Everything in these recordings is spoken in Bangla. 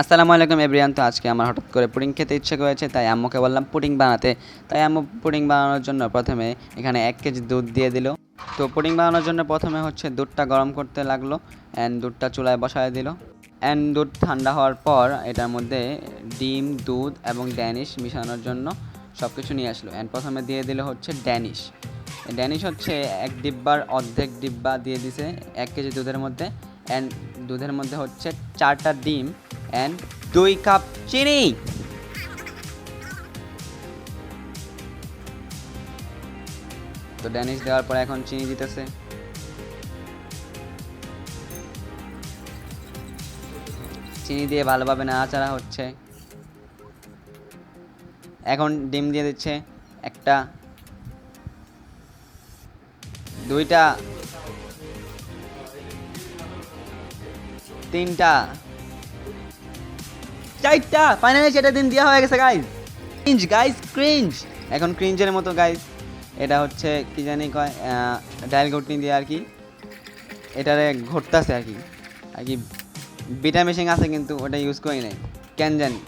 আসসালামু আলাইকুম এভরিয়ান তো আজকে আমার হঠাৎ করে পুডিং খেতে ইচ্ছে করেছে, তাই আম্মুকে বললাম পুডিং বানাতে। তাই আম্মু পুডিং বানানোর জন্য প্রথমে এখানে এক কেজি দুধ দিয়ে দিল। তো পুডিং বানানোর জন্য প্রথমে হচ্ছে দুধটা গরম করতে লাগল অ্যান্ড দুধটা চুলায় বসায় দিল। অ্যান্ড দুধ ঠান্ডা হওয়ার পর এটার মধ্যে ডিম, দুধ এবং ড্যানিশ মিশানোর জন্য সব কিছু নিয়ে আসলো। অ্যান্ড প্রথমে দিয়ে দিল হচ্ছে ড্যানিশ। ড্যানিশ হচ্ছে এক ডিব্বার, অর্ধেক ডিব্বা দিয়ে দিছে এক কেজি দুধের মধ্যে। অ্যান্ড দুধের মধ্যে হচ্ছে চারটা ডিম অ্যান্ড দুই কাপ চিনি। তো ড্যানিশ দেওয়ার পর এখন চিনি দিতেছে। চিনি দিয়ে ভালোভাবে নাড়াচাড়া হচ্ছে। এখন ডিম দিয়ে দিচ্ছে একটা, দুইটা, তিনটা। চারটা ফাইনালি সেটা দিন দেওয়া হয়ে গেছে গাইজ ক্রিঞ্জ গাইজ ক্রিঞ্জ এখন ক্রিঞ্জের মতো গাইজ এটা হচ্ছে কি জানি কয় ডায়াল ঘটনি দিয়ে আর কি। এটারে ঘটতেছে আর কি। আর কি বিটা মেশিন আছে কিন্তু ওটা ইউজ করি নাই। কেন জানি।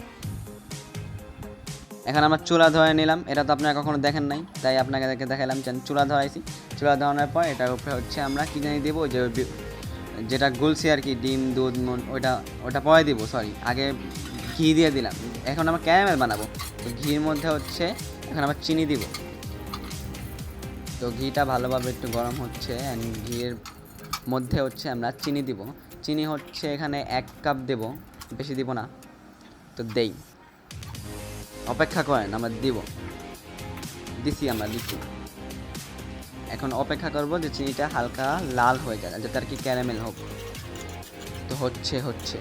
এখন আমরা চুলা ধরে নিলাম। এটা তো আপনারা কখনো দেখেন নাই, তাই আপনাকে দেখে দেখালাম। যে চুলা ধরাইছি চুলা ধরানোর পর এটার উপরে হচ্ছে আমরা কি জানি দেবো, যে যেটা গুলছি আর কি, ডিম, দুধ, মন, ওইটা ওটা পরে দিব সরি আগে ঘি দিয়ে দিলাম। এখন আমরা ক্যারামেল বানাবো। তো ঘির মধ্যে হচ্ছে, এখন আমরা চিনি দিব। তো ঘিটা ভালোভাবে একটু গরম হচ্ছে অ্যান্ড ঘিয়ের মধ্যে হচ্ছে আমরা চিনি দিব। চিনি হচ্ছে এখানে এক কাপ দেব, বেশি দিব না। তো দেই। অপেক্ষা করেন, আমরা দিব। দিছি আমরা দিচ্ছি এখন অপেক্ষা করব যে চিনিটা হালকা লাল হয়ে যায় যাতে আর কি ক্যারামেল হোক। তো হচ্ছে হচ্ছে।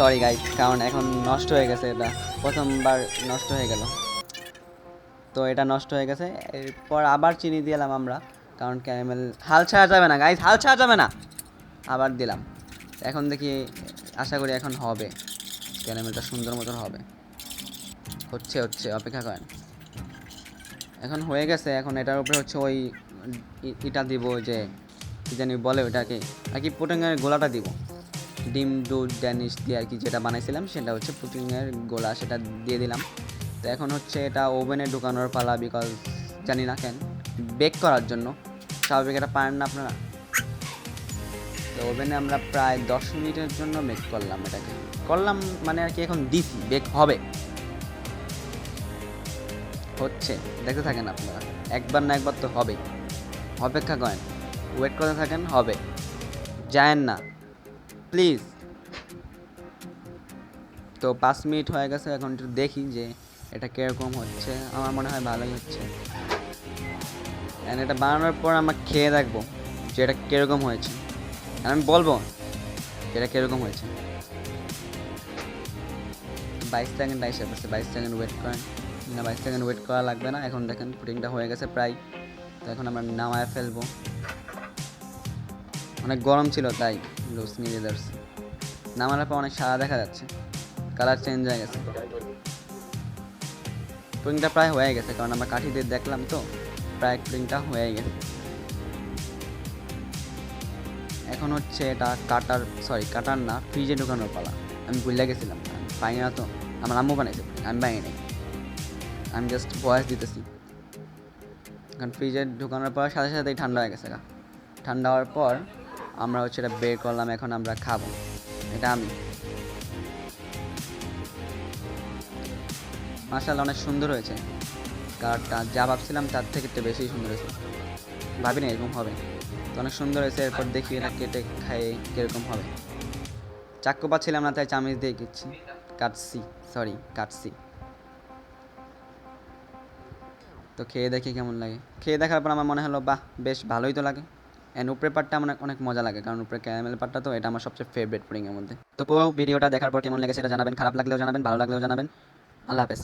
সরি গাইস কারণ এখন নষ্ট হয়ে গেছে এটা। প্রথমবার নষ্ট হয়ে গেল। তো এটা নষ্ট হয়ে গেছে। এরপর আবার চিনি দিলাম আমরা, কারণ ক্যারামেল হাল ছাড়া যাবে না গাইস হাল ছাড়া যাবে না। আবার দিলাম। এখন দেখি, আশা করি এখন হবে। ক্যারামেলটা সুন্দর মতন হবে। হচ্ছে হচ্ছে, অপেক্ষা করেন। এখন হয়ে গেছে, এখন এটার উপরে হচ্ছে ওই ইটা দিব যে কি জানি বলে ওটাকে আর কি পুটিংয়ের গোলাটা দিব। ডিম, দুধ, ড্যানিশ দিয়ে আর কি যেটা বানাইছিলাম, সেটা হচ্ছে পুটিংয়ের গোলা, সেটা দিয়ে দিলাম। তো এখন হচ্ছে এটা ওভেনে ঢুকানোর পালা বিকজ জানি না কেন বেক করার জন্য। স্বাভাবিক এটা পারেন না আপনারা? তো ওভেনে আমরা প্রায় দশ মিনিটের জন্য বেক করলাম এটাকে। করলাম মানে আর কি এখন দিছি বেক হবে। হচ্ছে, দেখতে থাকেন আপনারা। একবার না একবার তো হবে অপেক্ষা করেন। ওয়েট করতে থাকেন, হবে। যায়েন না। প্লিজ। তো পাঁচ মিনিট হয়ে গেছে, এখন একটু দেখি যে এটা কীরকম হচ্ছে। আমার মনে হয় ভালোই হচ্ছে। এটা বানানোর পর আমার খেয়ে দেখব যে এটা কীরকম হয়েছে। আমি বলব এটা কীরকম হয়েছে। বাইশ সেকেন্ড আইসে পড়ছে বাইশ সেকেন্ড ওয়েট করেন। না, বাইশ সেকেন্ড ওয়েট করা লাগবে না। এখন দেখেন পুডিংটা হয়ে গেছে প্রায়। তো এখন আমরা নামায় ফেলব। অনেক গরম ছিল, তাই লুজ নিয়ে ধরছি। নামানোর পর অনেক সাদা দেখা যাচ্ছে কালার চেঞ্জ হয়ে গেছে। পুডিংটা প্রায় হয়ে গেছে, কারণ আমরা কাঠি দিয়ে দেখলাম তো, প্রায় পুডিংটা হয়ে গেছে। এখন হচ্ছে এটা কাটার সরি কাটার না ফ্রিজে ঢুকানোর পালা। আমি ভুলে গেছিলাম পাই না তো, আমার আম্মু বানাইছে, আমি পাই নাই। আমি জাস্ট ভয়েস দিতেছি। কারণ ফ্রিজে ঢুকানোর পর সাথে সাথেই ঠান্ডা হয়ে গেছে ঠান্ডা হওয়ার পর আমরা হচ্ছে এটা বের করলাম, এখন আমরা খাব। এটা আমি। মাসাল্লাহ অনেক সুন্দর হয়েছে। কালারটা যা ভাবছিলাম তার থেকে একটু বেশি সুন্দর হয়েছে। ভাবিনি এরকম হবে। তো অনেক সুন্দর হয়েছে, এরপর দেখি এটা কেটে খাই কীরকম হবে। চাক্কু পাচ্ছিলাম না, তাই চামিচ দিয়ে কিচ্ছি কাটছি সরি কাটছি তো খেয়ে দেখি কেমন লাগে। খেয়ে দেখার পর আমার মনে হলো, বাহ, বেশ ভালোই তো লাগে। অ্যান্ড উপরে পার্টটা আমার অনেক মজা লাগে, কারণ উপরে ক্যারামেল পার্টটা তো এটা আমার সবচেয়ে ফেভারিট পুডিংয়ের মধ্যে। তো পুরো ভিডিওটা দেখার পর কেমন লেগেছে সেটা জানাবেন, খারাপ লাগলেও জানাবেন, ভালো লাগলেও জানাবেন। আল্লাহ হাফেজ।